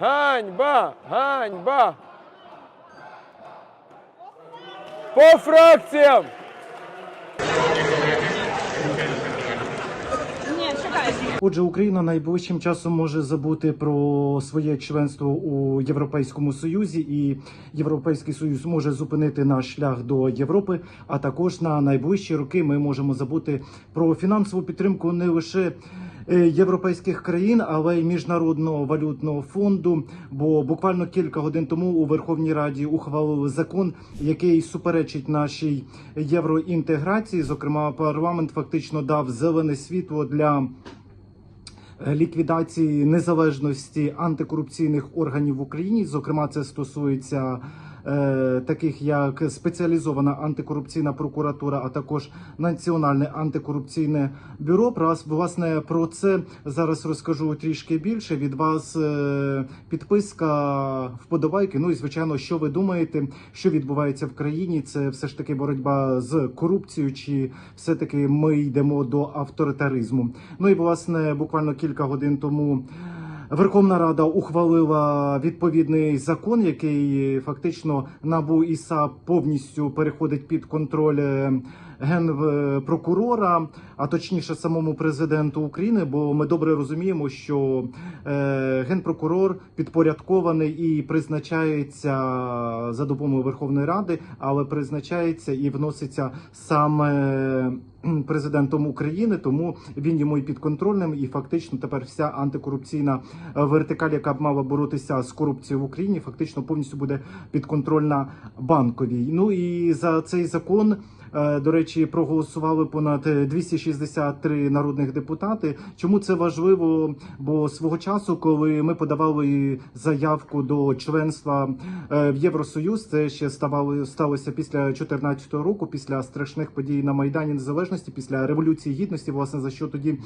Ганьба! Ганьба! По фракціям! Отже, Україна найближчим часом може забути про своє членство у Європейському Союзі, і Європейський Союз може зупинити наш шлях до Європи. А також на найближчі роки ми можемо забути про фінансову підтримку не лише європейських країн, але й міжнародного валютного фонду. Бо буквально кілька годин тому у Верховній Раді ухвалили закон, який суперечить нашій євроінтеграції. Зокрема, парламент фактично дав зелене світло для ліквідації незалежності антикорупційних органів в Україні. Зокрема, це стосується е, таких як спеціалізована антикорупційна прокуратура, а також Національне антикорупційне бюро. Раз власне про це зараз розкажу трішки більше. Від вас е, підписка, вподобайки. Ну і звичайно, що ви думаєте, що відбувається в країні? Це все ж таки боротьба з корупцією, чи все таки ми йдемо до авторитаризму? Ну і власне буквально кілька годин тому. Верховна Рада ухвалила відповідний закон, який фактично НАБУ і САП повністю переходить під контроль е, генпрокурора, а точніше самому президенту України. Бо ми добре розуміємо, що е, генпрокурор підпорядкований і призначається за допомогою Верховної Ради, але призначається і вноситься саме президентом України, тому він йому і підконтрольним, і фактично тепер вся антикорупційна е, вертикаль, яка б мала боротися з корупцією в Україні, фактично повністю буде підконтрольна банковій. Ну і за цей закон. Е, До речі, проголосували понад 263 народних депутати. Чому це важливо? Бо свого часу, коли ми подавали заявку до членства е, в Євросоюз, це ще ставало сталося після 2014 року, після страшних подій на майдані Незалежності, після революції гідності, власне за що тоді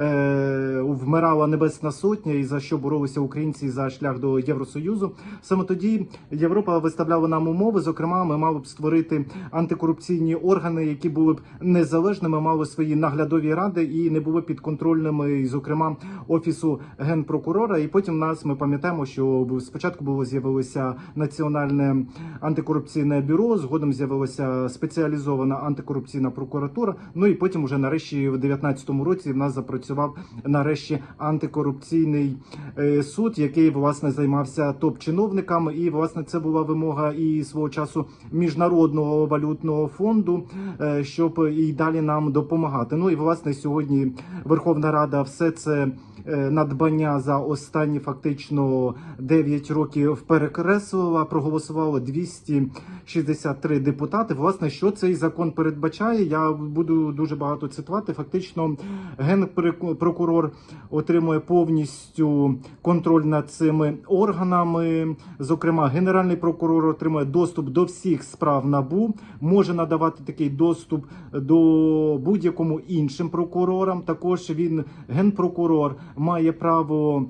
е, вмирала Небесна Сотня, і за що боролися українці за шлях до Євросоюзу. Саме тоді Європа виставляла нам умови. Зокрема, ми мали б створити антикорупційні органи, які були б незалежними, мали свої наглядові ради і не були підконтрольними, зокрема, офісу генпрокурора. І потім нас ми пам'ятаємо, що спочатку було з'явилося національне антикорупційне бюро. Згодом з'явилася спеціалізована антикорупційна прокуратура. Ну і потім, уже нарешті, в 2019 році в нас запрацював нарешті антикорупційний е, суд, який власне займався топ-чиновниками. І власне це була вимога і свого часу міжнародного валютного фонду, е, щоб і далі нам допомагати. Ну і власне сьогодні Верховна Рада все це надбання за останні фактично 9 років перекреслила. Проголосувало 263 депутати. Власне, що цей закон передбачає? Я буду дуже багато цитувати. Фактично, генпрокурор отримує повністю контроль над цими органами. Зокрема, генеральний прокурор отримує доступ до всіх справ набу, може надавати такий доступ до будь-якому іншим прокурорам. Також він генпрокурор має право.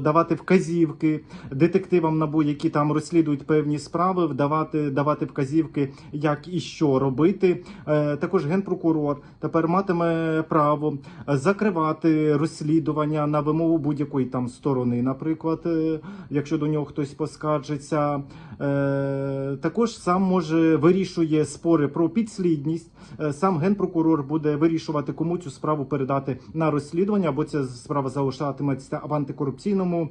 Давати вказівки детективам НАБУ, які там розслідують певні справи, вдавати давати вказівки, як і що робити. Е, також генпрокурор тепер матиме право закривати розслідування на вимогу будь-якої там сторони, наприклад, е, якщо до нього хтось поскаржиться. Е, також сам може вирішує спори про підслідність. Сам генпрокурор буде вирішувати, кому цю справу передати на розслідування, або ця справа залишатиметься в антикорупційному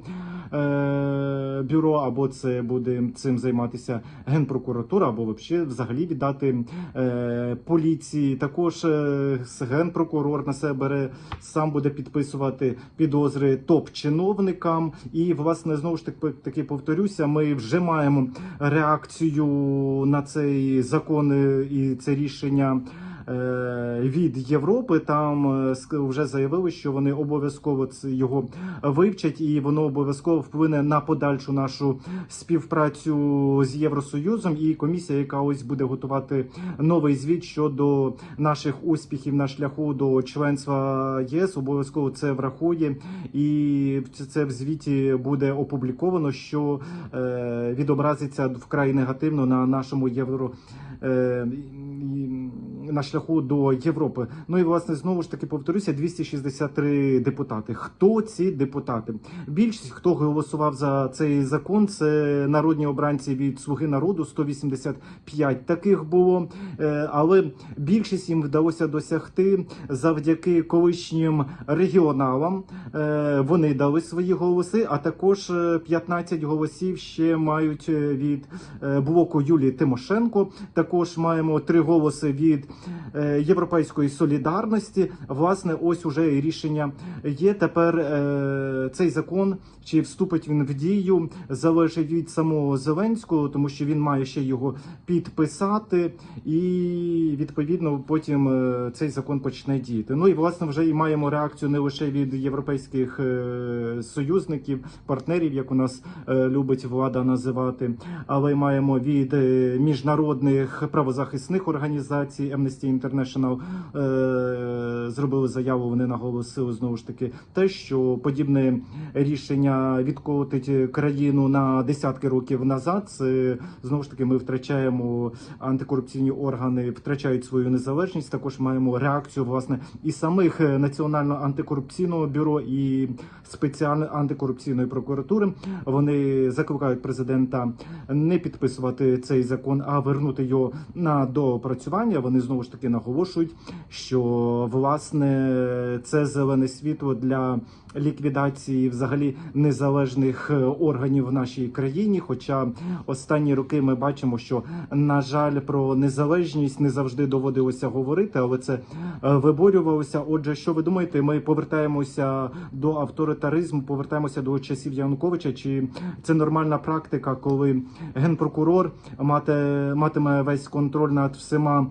е, бюро, або це буде цим займатися генпрокуратура, або взагалі віддати е, поліції. Також е, генпрокурор на себе бере, сам буде підписувати підозри топ-чиновникам. І власне знову ж таки таки повторюся, ми вже маємо реакцію на цей закон е, і це рішення. Е, Від Європи там е, вже заявили, що вони обов'язково його вивчать, і воно обов'язково вплине на подальшу нашу співпрацю з Євросоюзом. І комісія, яка ось буде готувати новий звіт щодо наших успіхів на шляху до членства єС, обов'язково це врахує, і це- це в звіті буде опубліковано, що е, відобразиться вкрай негативно на нашому євро. Е, на шляху до Європи. Ну і власне знову ж таки повторюся: 263 депутати. Хто ці депутати? Більшість хто голосував за цей закон, це народні обранці від Слуги народу. 185 таких було. Е, Але більшість їм вдалося досягти завдяки колишнім регіоналам. Е, Вони дали свої голоси, а також е, 15 голосів ще мають е, від е, блоку Юлії Тимошенко. Також маємо три голоси від е, Європейської солідарності. Власне, ось уже рішення є. Тепер е, цей закон чи вступить він в дію, залежить від самого Зеленського, тому що він має ще його підписати, і відповідно потім е, цей закон почне діяти. Ну і власне вже і маємо реакцію не лише від європейських е, союзників, партнерів, як у нас е, любить влада називати, але й маємо від е, міжнародних правозахисних організацій Amnesty International е, зробили заяву. Вони наголосили знову ж таки те, що подібне рішення відкотить країну на десятки років назад. Це знову ж таки ми втрачаємо антикорупційні органи, втрачають свою незалежність. Також маємо реакцію власне і самих національного антикорупційного бюро і спеціальної антикорупційної прокуратури. Вони закликають президента не підписувати цей закон, а вернути його на доопрацювання. Вони знову ж таки наголошують, що власне це зелене світло для ліквідації взагалі незалежних е, органів в нашій країні. Хоча останні роки ми бачимо, що на жаль про незалежність не завжди доводилося говорити, але це е, виборювалося. Отже, що ви думаєте? Ми повертаємося до авторитаризму, повертаємося до часів Януковича. Чи це нормальна практика, коли генпрокурор мати, матиме весь контроль над всіма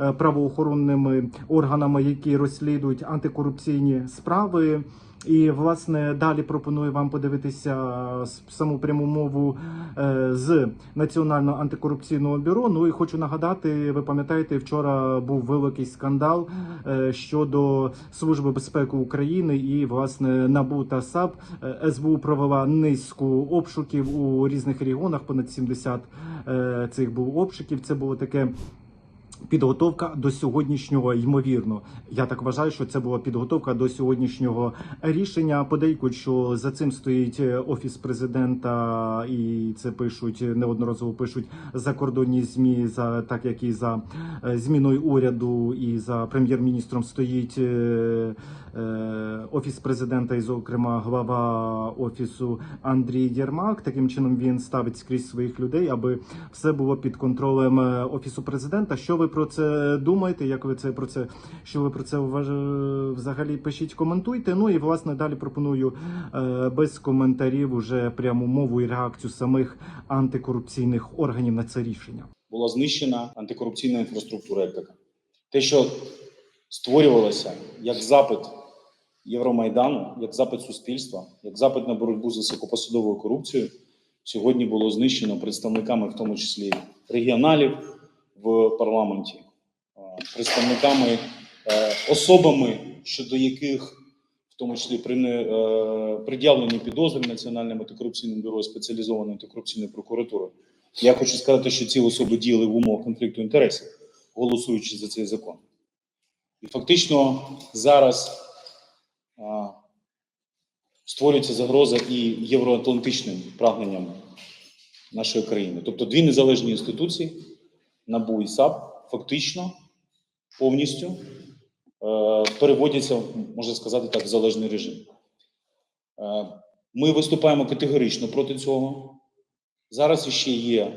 е, правоохоронними органами, які розслідують антикорупційні справи? І власне далі пропоную вам подивитися саму пряму мову е, з Національного антикорупційного бюро. Ну і хочу нагадати, ви пам'ятаєте, вчора був великий скандал е, щодо Служби безпеки України і власне НАБУ та САП. Е, СБУ провела низку обшуків у різних регіонах. Понад 70 е, цих був обшуків. Це було таке. Підготовка до сьогоднішнього ймовірно. Я так вважаю, що це була підготовка до сьогоднішнього рішення. Подейкують, що за цим стоїть е, офіс президента, і це пишуть неодноразово пишуть закордонні змі, за так як і за е, зміною уряду, і за прем'єр-міністром стоїть е, офіс президента, і зокрема глава офісу Андрій Єрмак. Таким чином він ставить скрізь своїх людей, аби все було під контролем офісу президента. Що ви про це думаєте? Як ви це про це? Що ви про це взагалі пишіть, коментуйте. Ну і власне далі пропоную е, без коментарів уже пряму мову і реакцію самих антикорупційних органів на це рішення. була знищена антикорупційна інфраструктура як. Те, що створювалося як запит Євромайдану, як запит суспільства, як запит на боротьбу з високопосадовою корупцією, сьогодні було знищено представниками, в тому числі регіоналів в парламенті, е, представниками, е, особами, щодо яких, в тому числі при е, пред'явлені підозри Національним антикорупційним бюро і спеціалізованою антикорупційною прокуратурою. Я хочу сказати, що ці особи діяли в умовах конфлікту інтересів, голосуючи за цей закон. І фактично зараз а, створюється загроза і євроатлантичним прагненням нашої країни. Тобто дві незалежні інституції, НАБУ і САП, фактично повністю е, переводяться, можна сказати так, в залежний режим. Е, ми виступаємо категорично проти цього. Зараз ще є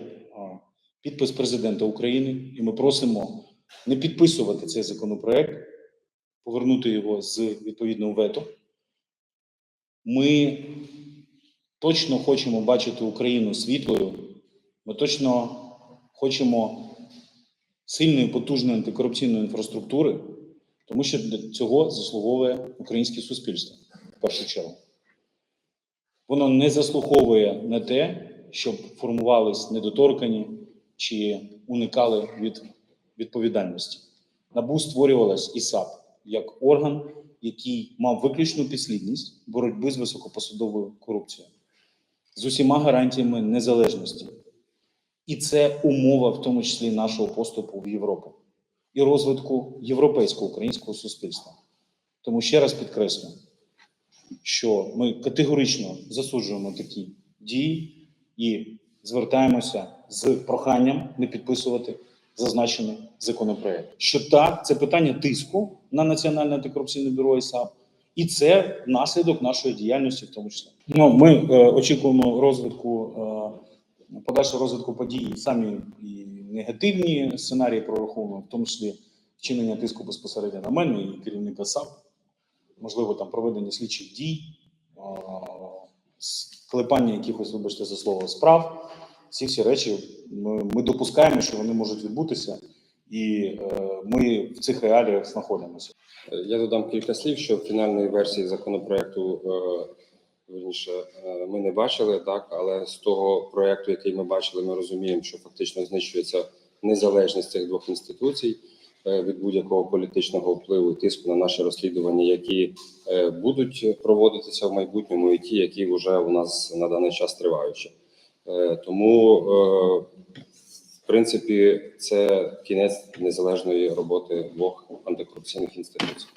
підпис президента України, і ми просимо не підписувати цей законопроект, повернути його з відповідного вето. Ми точно хочемо бачити Україну світлою. Ми точно хочемо сильної, потужної антикорупційної інфраструктури, тому що для цього заслуговує українське суспільство в першу чергу. Воно не заслуговує на те, щоб формувались недоторкані чи уникали від відповідальності. НАБУ створювалась і САП як орган, який мав виключну підслідність боротьби з високопосадовою корупцією з усіма гарантіями незалежності. І це умова, в тому числі нашого поступу в Європу. і розвитку європейського українського суспільства. Тому ще раз підкреслю, що ми категорично засуджуємо такі дії і звертаємося з проханням не підписувати зазначений законопроект. Що так, це питання тиску на Національне антикорупційне бюро і САП, і це наслідок нашої діяльності, в тому числі. Ну, ми е, очікуємо розвитку е, подальшого розвитку подій, самі і негативні сценарії прораховуємо, в тому числі вчинення тиску безпосередньо на мене і керівника САП, можливо, там проведення слідчих дій, склепання якихось, вибачте за слово, справ. Ці всі речі ми, ми допускаємо, що вони можуть відбутися, і е, ми в цих реаліях знаходимося. Я додам кілька слів, що в фінальної версії законопроекту е, вірніше, е, ми не бачили, так але з того проекту, який ми бачили, ми розуміємо, що фактично знищується незалежність цих двох інституцій е, від будь-якого політичного впливу і тиску на наші розслідування, які е, будуть проводитися в майбутньому, і ті, які вже у нас на даний час триваючі. Тому, в принципі, це кінець незалежної роботи двох антикорупційних інституцій.